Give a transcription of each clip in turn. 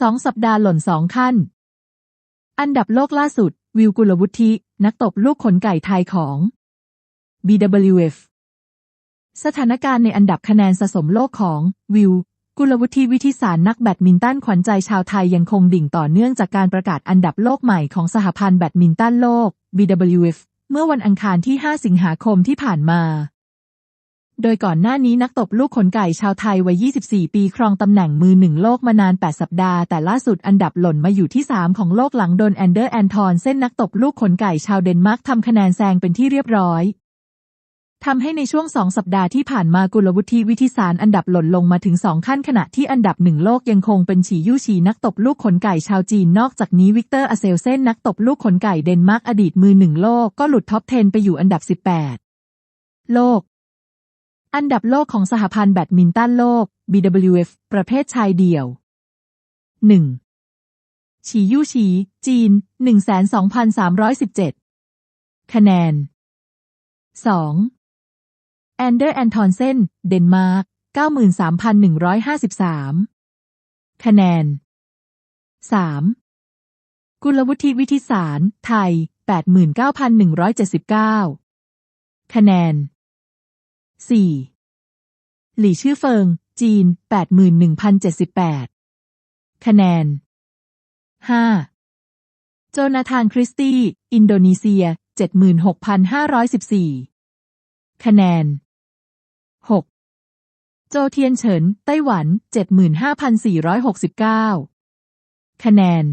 สองสัปดาห์หล่นสองขั้น อันดับโลกล่าสุด วิวกุลวุฒิ นักตบลูกขนไก่ไทยของ BWF สถานการณ์ในอันดับคะแนนสะสมโลกของ วิว กุลวุฒิวิทิสารนักแบดมินตันขวัญใจชาวไทยยังคงดิ่งต่อเนื่องจากการประกาศอันดับโลกใหม่ของสหพันธ์แบดมินตันโลก BWF เมื่อวันอังคารที่ 5 สิงหาคมที่ผ่านมา โดยก่อนหน้านี้นักตบลูกขนไก่ชาวไทยวัย 24 ปีครองตำแหน่งมือหนึ่งโลกมานาน 8 สัปดาห์ แต่ล่าสุดอันดับหล่นมาอยู่ที่ 3 ของโลกหลังโดนแอนเดอร์แอนทอนเส้นนักตบลูกขนไก่ชาวเดนมาร์กทำคะแนนแซงเป็นที่เรียบร้อยทำให้ในช่วงสองสัปดาห์ที่ผ่านมากุลวุฒิวิทิสารอันดับหล่นลงมาถึงสองขั้นขณะที่อันดับหนึ่งโลกยังคงเป็นฉียู่ฉีนักตบลูกขนไก่ชาวจีนนอกจากนี้วิกเตอร์อเซลเซนนักตบลูกขนไก่เดนมาร์กอดีตมือหนึ่งโลกก็หลุดท็อป 10 ไปอยู่อันดับ 18 โลก อันดับโลกของสหพันธ์แบดมินตันโลก BWF ประเภทชายเดี่ยว 1. ฉียู่ฉี จีน 12,317 คะแนน 2. แอนเดอร์แอนทอนเซน เดนมาร์ก 93,153 คะแนน 3. กุลวุฒิวิทิสาร ไทย 89,179 คะแนน 4. หลี่ชื่อเฟิง จีน 81,078 คะแนน 5. โจนาธานคริสตี้ อินโดนีเซีย 76,514 คะแนน 6. โจเทียนเฉิน ไต้หวัน 75,469 คะแนน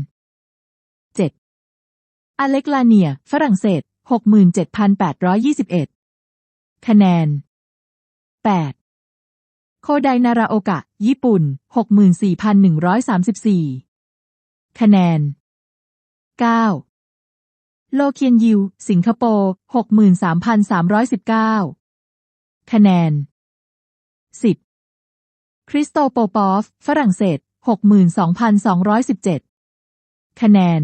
7. อเล็กลาเนีย ฝรั่งเศส 67,821 คะแนน 8. โคไดนาราโอกะ ญี่ปุ่น 64,134 คะแนน 9. โลเคียนยิว สิงคโปร์ 63,319 คะแนนสิบคริสโตโปปอฟ ฝรั่งเศส 62,217 คะแนน